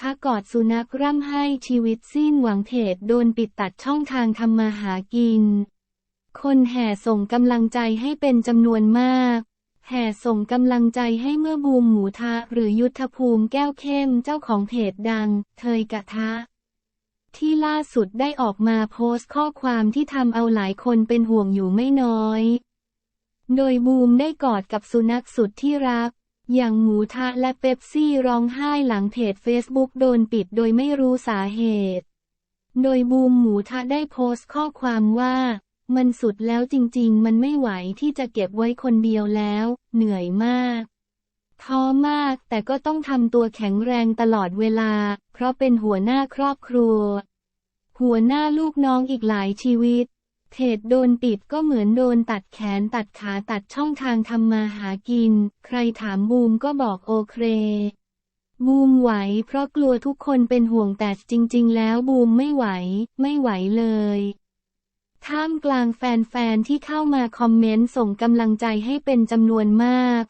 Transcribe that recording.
ทะกอดสุนัขร่ำไห้ชีวิตสิ้นหวังเพจโดนปิดตัดช่องทางทำมาหากิน คนแห่ส่งกำลังใจให้เป็นจำนวนมาก แห่ส่งกำลังใจให้เมื่อบูมหมูทะหรือยุทธภูมิแก้วเข้มเจ้าของเพจดัง เทยกะทะ ที่ล่าสุดได้ออกมาโพสต์ข้อความที่ทำเอาหลายคนเป็นห่วงอยู่ไม่น้อย โดยบูมได้กอดกับสุนัขสุดที่รัก อย่างหมูทะและเป๊ปซี่ร้องไห้หลังเพจเฟซบุ๊กโดนปิดโดยไม่รู้สาเหตุ โดยบูมหมูทะได้โพสต์ข้อความว่า มันสุดแล้วจริงๆ มันไม่ไหวที่จะเก็บไว้คนเดียวแล้ว เหนื่อยมากท้อมากแต่ก็ต้องทำตัวแข็งแรงตลอดเวลา เพราะเป็นหัวหน้าครอบครัว หัวหน้าลูกน้องอีกหลายชีวิต เพจโดนติดก็เหมือนโดนตัดแขนตัดขาตัดช่องทางทำมาหากิน ใครถามบูมก็บอกโอเค บูมไหวเพราะกลัวทุกคนเป็นห่วงแต่จริง ๆ แล้วบูมไม่ไหว ไม่ไหวเลยท่ามกลางแฟนๆที่เข้ามาคอมเมนต์ส่งกำลังใจให้เป็นจำนวนมาก